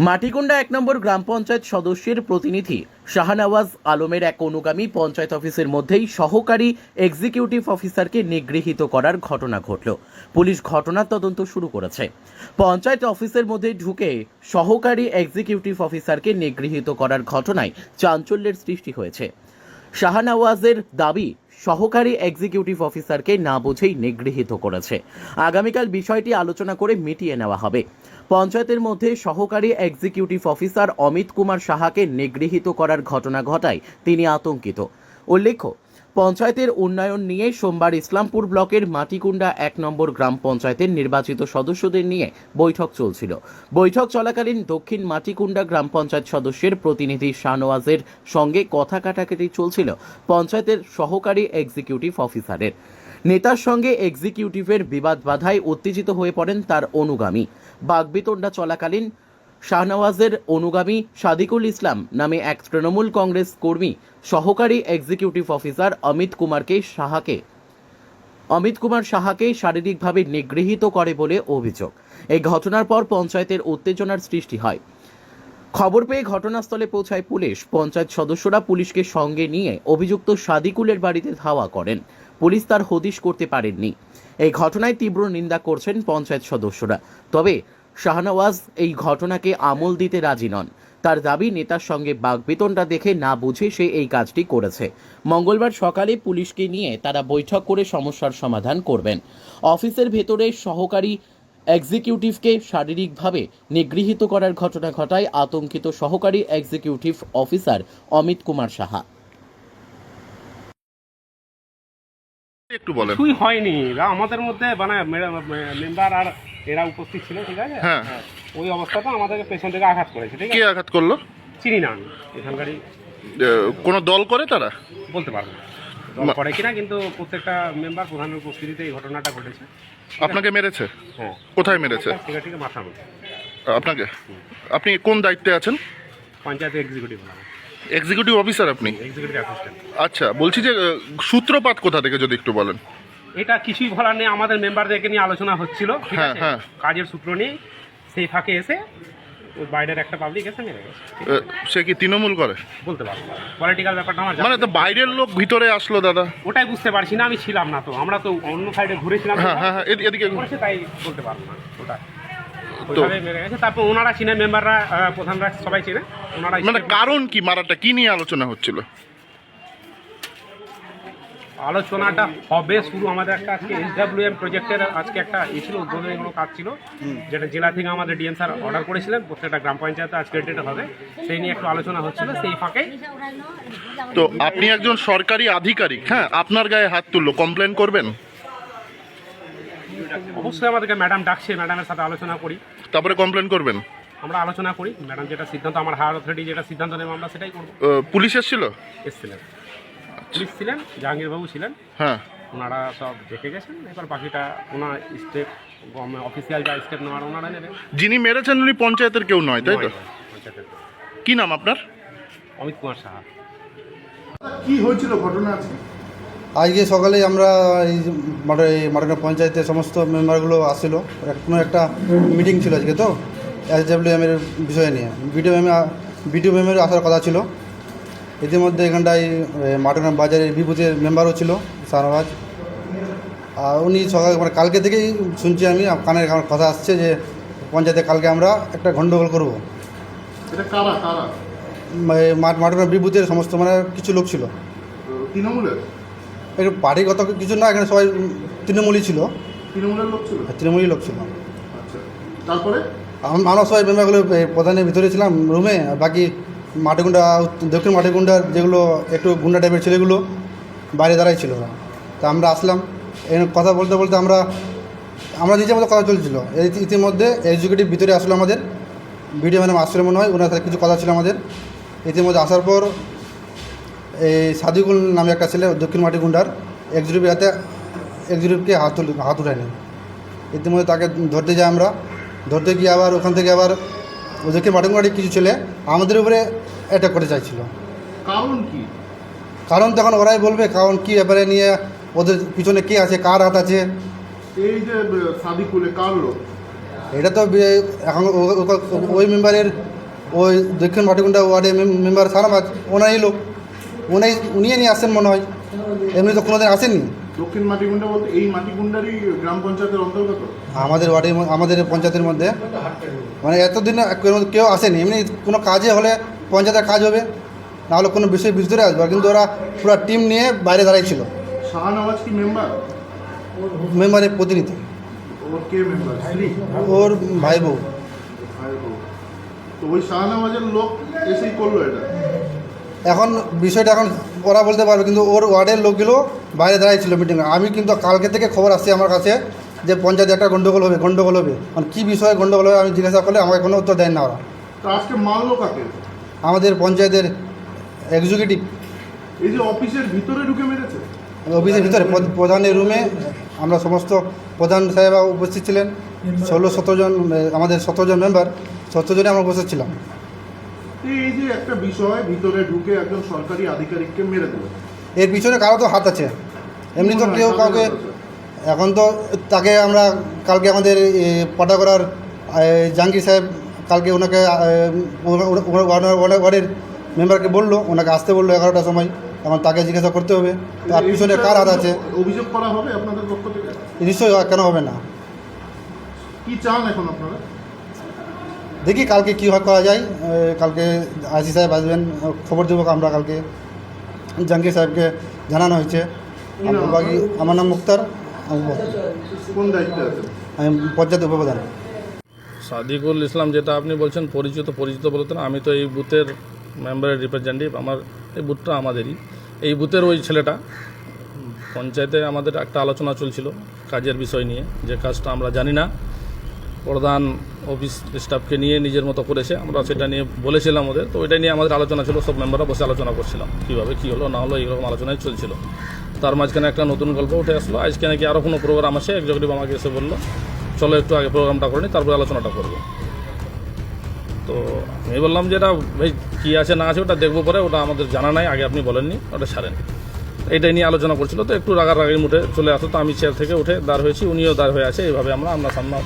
মাটিকুন্ডা এক নম্বর গ্রাম পঞ্চায়েত সদস্যের প্রতিনিধি শাহনওয়াজ আলমের এক অনুগামী পঞ্চায়েত অফিসের মধ্যেই সহকারী এক্সিকিউটিভ অফিসারকে নিগৃহীত করার ঘটনা ঘটল। পুলিশ ঘটনার তদন্ত শুরু করেছে। পঞ্চায়েত অফিসের মধ্যে ঢুকে সহকারী এক্সিকিউটিভ অফিসারকে নিগৃহীত করার ঘটনায় চাঞ্চল্যের সৃষ্টি হয়েছে। শাহনওয়াজের দাবি, সহকারী এক্সিকিউটিভ অফিসারকে না বুঝেই নিগৃহীত করেছে। আগামীকাল বিষয়টি আলোচনা করে মিটিয়ে নেওয়া হবে। পঞ্চায়েতের মধ্যে সহকারী এক্সিকিউটিভ অফিসার অমিত কুমার সাহাকে নিগৃহীত করার ঘটনা ঘটায় তিনি আতঙ্কিত। উল্লেখ্য, পঞ্চায়েতের উন্নয়ন নিয়ে সোমবার ইসলামপুর ব্লকের মাটিকুন্ডা এক নম্বর গ্রাম পঞ্চায়েতের নির্বাচিত সদস্যদের নিয়ে বৈঠক চলছিল। বৈঠক চলাকালীন দক্ষিণ মাটিকুন্ডা গ্রাম পঞ্চায়েত সদস্যের প্রতিনিধি শাহনওয়াজের সঙ্গে কথা কাটাকাটি চলছিল পঞ্চায়েতের সহকারী এক্সিকিউটিভ অফিসারের নেতার সঙ্গে এক্সিকিউটিভের বিবাদ বাধায় উত্তেজিত হয়ে পড়েন তার অনুগামী। বাগবিতণ্ডা চলাকালীন শাহনওয়াজের অনুগামী সাদিকুল ইসলাম নামে এক তৃণমূল কংগ্রেস কর্মী, সহকারী এক্সিকিউটিভ অফিসার অমিত কুমারকে সাহাকে অমিত কুমার সাহাকে শারীরিকভাবে নিগৃহীত করে বলে অভিযোগ। এই ঘটনার পর পঞ্চায়েতের উত্তেজনার সৃষ্টি হয়। খবর পেয়ে ঘটনাস্থলে পৌঁছায় পুলিশ। পঞ্চায়েত সদস্যরা পুলিশকে সঙ্গে নিয়ে অভিযুক্ত সাদিকুলের বাড়িতে ধাওয়া করেন। পুলিশ তার হদিশ করতে পারেননি। এই ঘটনায় তীব্র নিন্দা করছেন পঞ্চায়েত সদস্যরা। তবে শাহনওয়াজ এই ঘটনাকে আমল দিতে রাজি নন। তার দাবি, নেতার সঙ্গে বাগবেতনটা দেখে না বুঝে সে এই কাজটি করেছে। মঙ্গলবার সকালে পুলিশকে নিয়ে তারা বৈঠক করে সমস্যার সমাধান করবেন। অফিসের ভেতরে সহকারী এক্সিকিউটিভকে শারীরিকভাবে নিগৃহীত করার ঘটনা ঘটায় আতঙ্কিত সহকারী এক্সিকিউটিভ অফিসার অমিত কুমার সাহা। একটু বলেন। কিছুই হয়নি। আমাদের মধ্যে মানে মেম্বার আর এরা উপস্থিত ছিল ঠিক আছে? হ্যাঁ। ওই অবস্থাতে আমাদেরকে পেছন থেকে আঘাত করেছে ঠিক কে আছে আঘাত করল? চিনি না আমি। এখানকারই কোনো দল করে তারা? বলতে পারব না। দল করে কিনা কিন্তু প্রত্যেকটা মেম্বার প্রধানের উপস্থিতিতে এই ঘটনাটা ঘটেছে। আপনাকে মেরেছে? হ্যাঁ। কোথায় মেরেছে? ঠিক আছে মাথা আপনাকে? আপনি কোন দায়িত্বে আছেন? পঞ্চায়েত এক্সিকিউটিভ এক্সিকিউটিভ অফিসার আপনি? এক্সিকিউটিভ অ্যাসিস্ট্যান্ট আচ্ছা বলছি যে সূত্রপাত কোথা থেকে যদি একটু বলেন। এটা কিছুই বলার নেই আমাদের মেম্বারদেরকে নিয়ে আলোচনা হচ্ছিল হ্যাঁ, হ্যাঁ। কাজের সূত্র নিয়ে সেই ফাঁকে এসে বাইরের একটা পাবলিক এসে মেরে গেছে সে কি তৃণমূল করে? বলতে পারব পলিটিক্যাল ব্যাপারটা আমার মানে তো বাইরের লোক ভিতরে আসলো দাদা। ওটাই বুঝতে পারছি না আমি ছিলাম না তো। আমরা তো অন্য সাইডে ঘুরেছিলাম হ্যাঁ হ্যাঁ হ্যাঁ এদি- এদিকে তাই বলতে পারব না ওটা তো মেরে গেছে। তারপর ওনারা চিনে মেম্বাররা প্রধানরা সবাই চিনে। ওনারা মানে কারণ কি মারাটা? কি নিয়ে আলোচনা হচ্ছিল? আলোচনাটা হবে শুরু আমাদের একটা আজকে এসডাব্লিউএম প্রজেক্টের আজকে একটা ই ছিল উদ্বোধনী কোনো কাজ ছিল যেটা জেলা থেকে আমাদের ডিএম স্যার অর্ডার করেছিলেন। প্রত্যেকটা গ্রাম পঞ্চায়েতে আজকে ডেটে হবে। সেই নিয়ে একটু আলোচনা হচ্ছিল সেই ফাঁকে। তো আপনি একজন সরকারি আধিকারিক হ্যাঁ? আপনার গায়ে হাত তুললো কমপ্লেন করবেন? অবশ্যই আমাদেরকে ম্যাডাম ডাকছে ম্যাডামের সাথে আলোচনা করি। তারপরে কমপ্লেন করবেন? আমরা আলোচনা করি। ম্যাডাম যেটা সিদ্ধান্ত আমার হায়ার অথরিটি যেটা সিদ্ধান্ত নেবে আমরা সেটাই করব। পুলিশ এসেছিল? এসছিলেন। পুলিশ ছিলেন জাহাঙ্গীরবাবু ছিলেন। হ্যাঁ। ওনারা সব দেখে গেছেন এবার বাকিটা ওনার স্টেপ অফিসিয়াল যা স্টেপ নেওয়ার ওনারা নেবে। যিনি মেরেছেন উনি পঞ্চায়েতের কেউ নয় তাই তো? কি নাম আপনার? অমিত কুমার সাহা। কি হয়েছিল ঘটনা আছে আজকে সকালে আমরা এই মাঠে মাঠের পঞ্চায়েতের সমস্ত মেম্বারগুলো আসছিল। কোনো একটা মিটিং ছিল আজকে তো এস ডাব্লিউ এমের বিষয় নিয়ে। বিডিও ম্যামে বিডিও ম্যামের আসার কথা ছিল। ইতিমধ্যে এখানটায় মাটনা বাজারের বিভূতির মেম্বারও ছিল শাহনবাজ আর উনি সকাল মানে কালকে থেকেই শুনছি আমি কানের কথা আসছে যে পঞ্চায়েতে কালকে আমরা একটা গণ্ডগোল করব। মাটনা বিভূতির সমস্ত মানে কিছু লোক ছিল। তৃণমূলের? একটু পার্টিগত কিছু না এখানে সবাই তৃণমূলই ছিল। তৃণমূলের লোক ছিল? তৃণমূলই লোক ছিল। আচ্ছা। তারপরে? আমরা সবাই মেম্বারগুলো প্রধানের ভিতরে ছিলাম রুমে বাকি মাটিগুন্ডা দক্ষিণ মাটিগুন্ডার যেগুলো একটু গুন্ডা টাইপের ছেলেগুলো বাইরে দাঁড়াই ছিল ওরা। তা আমরা আসলাম এই কথা বলতে বলতে আমরা আমরা নিজের মতো কথা চলছিল। এই ইতিমধ্যে এক্সিকিউটিভ ভিতরে আসলো আমাদের। ভিডিও ম্যাডাম আসলে মনে হয় ওনার সাথে কিছু কথা ছিল আমাদের। ইতিমধ্যে আসার পর এই সাদিকুল নামে একটা ছেলে দক্ষিণ মাটিগুন্ডার এক্সিকিউটিভ হাতে এক্সিকিউটিভকে হাত হাত উঠায়নি ইতিমধ্যে তাকে ধরতে যাই আমরা। ধরতে গিয়ে আবার ওখান থেকে আবার ওদেরকে মাটনগাড়ি কিছু ছেলে আমাদের উপরে অ্যাটাক করতে চাইছিল। কারণ কি? কারণ তখন ওরাই বলবে কারণ কী ব্যাপারে নিয়ে ওদের পিছনে কে আছে কার হাত আছে? এই যে সাদিকুলে কার লোক? এটা তো এখন ওই মেম্বারের ওই দক্ষিণ মাটিকুন্ডা ওয়ার্ডের মেম- মেম্বার সারামাজ ওনারই লোক। উনি উনি নিয়ে আসেন মনে হয়। এমনি তো কোনোদিন আসেননি। দক্ষিণ মাটিগুন্ডা বলতে এই মাটিগুন্ডারই গ্রাম পঞ্চায়েতের অন্তর্গত। আমাদের ওয়ার্ডের আমাদের পঞ্চায়েতের মধ্যে। মানে এতদিন কেউ- আসেনি। এমনি কোনো কাজে হলে পঞ্চায়েতের কাজ হবে। নাহলে কোনো বিষয় ভিতরে আসবে। কিন্তু ওরা পুরো টিম নিয়ে বাইরে দাঁড়াইছিল। শাহনওয়াজ কি মেম্বার? মেম্বারের প্রতিনিধি। ওর কে মেম্বার? ওর ভাই বউ ভাই বউ। তো ওই শাহনওয়াজের লোক এসেই করল এটা। এখন বিষয়টা এখন ওরা বলতে পারবে কিন্তু ওর ওয়ার্ডের লোকগুলো বাইরে দাঁড়াইছিল মিটিংয়ে আমি কিন্তু কালকে থেকে খবর আসছে আমার কাছে যে পঞ্চায়েতে একটা গণ্ডগোল হবে গণ্ডগোল হবে। মানে কী বিষয়ে গণ্ডগোল হবে আমি জিজ্ঞাসা করলে আমাকে কোনো উত্তর দেন না ওরা। আজকে মারলো কাকে? আমাদের পঞ্চায়েতের এক্সিকিউটিভ এই যে অফিসের ভিতরে ঢুকে মেরেছে? অফিসের ভিতরে প্রধ- প্রধানের রুমে আমরা সমস্ত প্রধান সাহেবা উপস্থিত ছিলেন। ষোলো সতেরো জন আমাদের সতেরো জন মেম্বার সতেরো জনে আমরা উপস্থিত ছিলাম। এই যে একটা বিষয় ভিতরে ঢুকে একজন সরকারি আধিকারিককে মেরে দিল এর পিছনে কারও তো হাত আছে। এমনি তো কেউ কাউকে এখন তো তাকে আমরা কালকে আমাদের পাটাগড়ার জাহাঙ্গীর সাহেব কালকে ওনাকে ওয়ার্ডের মেম্বারকে বলল ওনাকে আসতে বলল এগারোটার সময়। এখন তাকে জিজ্ঞাসা করতে হবে। তার পিছনে কার হাত আছে? অভিযোগ করা হবে আপনাদের পক্ষ থেকে? নিশ্চয়ই কেন হবে না। কি চান এখন আপনারা? দেখি কালকে কী হয় করা যায়। কালকে আইসি সাহেব আসবেন খবর দেবো আমরা কালকে। জাহাঙ্গীর সাহেবকে জানানো হয়েছে। বাকি আমার নাম মুক্তার। আমি কোন দায়িত্বে আমি পঞ্চায়েত উপপ্রধান। সাদিকুল ইসলাম যেটা আপনি বলছেন পরিচিত পরিচিত বলতেন আমি তো এই বুথের মেম্বারের রিপ্রেজেন্টেটিভ আমার এই বুথটা আমাদেরই। এই বুথের ওই ছেলেটা পঞ্চায়েতে আমাদের একটা আলোচনা চলছিল কাজের বিষয় নিয়ে যে কাজটা আমরা জানি না। প্রধান অফিস স্টাফকে নিয়ে নিজের মতো করেছে। আমরা সেটা নিয়ে বলেছিলাম ওদের। তো ওইটা নিয়ে আমাদের আলোচনা ছিল, সব মেম্বাররা বসে আলোচনা করছিলাম। কীভাবে কী হলো, না হলো, এইরকম আলোচনায় চলছিল। তার মাঝখানে একটা নতুন গল্প উঠে আসলো। আজকে নাকি আরও কোনো প্রোগ্রাম আছে এক্সিকিউটিভ আমাকে এসে বলল, চলো একটু আগে প্রোগ্রামটা করে নিই তারপরে আলোচনাটা করব। তো আমি বললাম যে এটা ভাই, কী আছে, না আছে, ওটা দেখব পরে। ওটা আমাদের জানা নাই, আগে আপনি বলেননি, ওটা ছাড়েন এইটাই নিয়ে আলোচনা করছিল। তো একটু রাগার রাগারাগির মুঠে চলে আসো তো আমি চেয়ার থেকে উঠে দাঁড় হয়েছি, উনিও দাঁড় হয়ে আছে, এইভাবে আমরা আমরা সামনে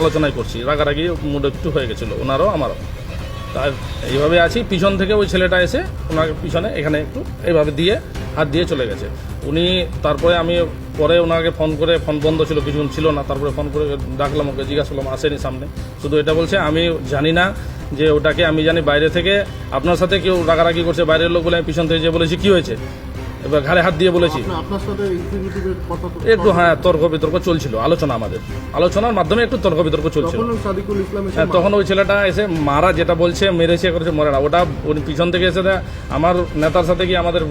আলোচনাই করছি। রাগারাগি মুড একটু হয়ে গেছিল, ওনারও, আমারও। তার এইভাবে আছি, পিছন থেকে ওই ছেলেটা এসে ওনার পিছনে এখানে একটু এইভাবে দিয়ে হাত দিয়ে চলে গেছে। উনি তারপরে আমি পরে ওনাকে ফোন করে, ফোন বন্ধ ছিল কিছুক্ষণ ছিল না, তারপরে ফোন করে ডাকলাম, ওকে জিজ্ঞাসা করলাম, আসেনি সামনে। শুধু এটা বলছে, আমি জানি না যে ওটাকে আমি জানি বাইরে থেকে, আপনার সাথে কেউ রাগারাগি করছে, বাইরের লোক বলে আমি পিছন থেকে যে বলেছি, কী হয়েছে? এবার ঘাড়ে হাত দিয়ে বলেছি। একটু হ্যাঁ তর্ক বিতর্ক চলছিল আলোচনা আমাদের। আলোচনার মাধ্যমে একটু তর্ক বিতর্ক চলছিল। হ্যাঁ তখন ওই ছেলেটা এসে মারা যেটা বলছে মেরেছে করেছে মরে না। ওটা উনি পিছন থেকে এসে আমার নেতার সাথে কি আমাদের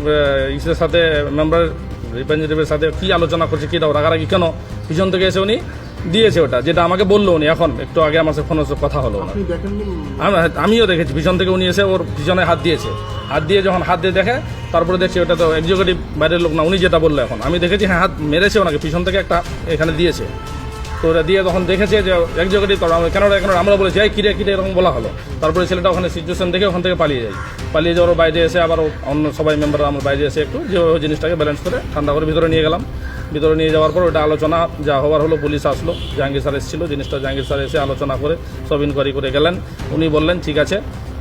ইসের সাথে মেম্বার রিপ্রেজেন্টেটিভের সাথে কি আলোচনা করছে কি রাগারাগি কেন? পিছন থেকে এসে উনি দিয়েছে ওটা যেটা আমাকে বলল উনি এখন একটু আগে আমার ফোন কথা হলো আমিও দেখেছি পিছন থেকে উনি এসে ওর পিছনে হাত দিয়েছে। হাত দিয়ে যখন হাত দিয়ে দেখে তারপরে দেখছি ওটা তো এক্সিকিউটিভ বাইরের লোক না উনি যেটা বলল এখন। আমি দেখেছি হ্যাঁ হাত মেরেছে ওনাকে পিছন থেকে একটা এখানে দিয়েছে। তো ওটা দিয়ে তখন দেখেছে যে এক্সিকিউটিভ কেন কেন আমরা বলেছি এই কিরে কিরে এরকম বলা হলো। তারপরে ছেলেটা ওখানে সিচুয়েশন দেখে ওখান থেকে পালিয়ে যায়। পালিয়ে যাওয়ার বাইরে এসে আবার অন্য সবাই মেম্বাররা আমার বাইরে এসে একটু যে জিনিসটাকে ব্যালেন্স করে ঠান্ডা করে ভিতরে নিয়ে গেলাম। ভিতরে নিয়ে যাওয়ার পর ওটা আলোচনা যা হওয়ার হলো পুলিশ আসলো জাহাঙ্গীর স্যার এসেছিল জিনিসটা জাহাঙ্গীর স্যার এসে আলোচনা করে সব ইনকোয়ারি করে গেলেন। উনি বললেন ঠিক আছে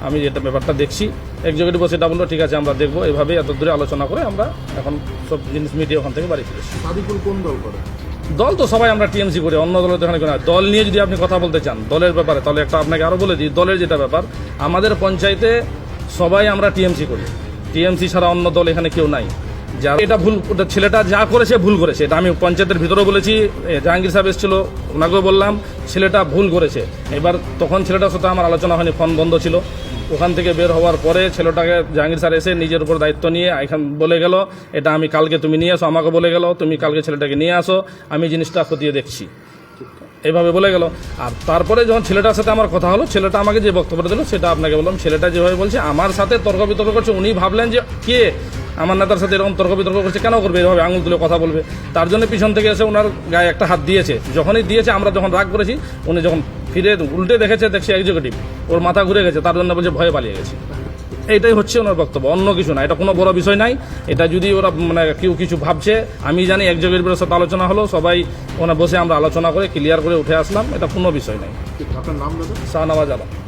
আমি যেটা ব্যাপারটা দেখছি এক্সিকিউটিভ সেটা বলল ঠিক আছে আমরা দেখব। এভাবে এত দূরে আলোচনা করে আমরা এখন সব জিনিস মিটিয়ে ওখান থেকে বাড়ি ফিরেছি কোন দল করে? দল তো সবাই আমরা টিএমসি করি অন্য দলের তো এখানে কোনো দল নিয়ে যদি আপনি কথা বলতে চান দলের ব্যাপারে তাহলে একটা আপনাকে আরও বলে দিই দলের যেটা ব্যাপার আমাদের পঞ্চায়েতে সবাই আমরা টিএমসি করি। টিএমসি ছাড়া অন্য দল এখানে কেউ নাই। এটা ভুল ছেলেটা যা করেছে ভুল করেছে। এটা আমি পঞ্চায়েতের ভিতরেও বলেছি জাহাঙ্গীর সাহেব এসেছিল, ওনাকেও বললাম, ছেলেটা ভুল করেছে। এবার তখন ছেলেটার সাথে আমার আলোচনা হয়নি, ফোন বন্ধ ছিল। ওখান থেকে বের হওয়ার পরে ছেলেটাকে জাহাঙ্গীর স্যার এসে নিজের উপর দায়িত্ব নিয়ে এখান বলে গেল, এটা আমি কালকে তুমি নিয়ে আসো, আমাকে বলে গেল, তুমি কালকে ছেলেটাকে নিয়ে আসো, আমি জিনিসটা খতিয়ে দেখছি। এইভাবে বলে গেল। আর তারপরে যখন ছেলেটার সাথে আমার কথা হলো, ছেলেটা আমাকে যে বক্তব্যটা দিল সেটা আপনাকে বললাম। ছেলেটা যেভাবে বলছে, আমার সাথে তর্ক বিতর্ক করছে, উনি ভাবলেন যে কে? আমার নেতার সাথে এরকম তর্ক বিতর্ক করছে, কেন করবে? এভাবে আঙুল তুলে কথা বলবে। তার জন্য পিছন থেকে এসে ওনার গায়ে একটা হাত দিয়েছে। যখনই দিয়েছে, আমরা যখন রাগ করেছি, উনি যখন ফিরে উল্টে দেখেছে, দেখছি এক্সিকিউটিভ ওর মাথা ঘুরে গেছে, তার জন্য বলছে ভয়ে পালিয়ে গেছে। এইটাই হচ্ছে ওনার বক্তব্য। অন্য কিছু না এটা কোনো বড় বিষয় নাই। এটা যদি ওরা মানে কেউ কিছু ভাবছে আমি জানি এক জায়গার উপরে সাথে আলোচনা হলো সবাই ওনার বসে আমরা আলোচনা করে ক্লিয়ার করে উঠে আসলাম এটা কোনো বিষয় নাই। শাহনামাজ শাহনওয়াজ আলম।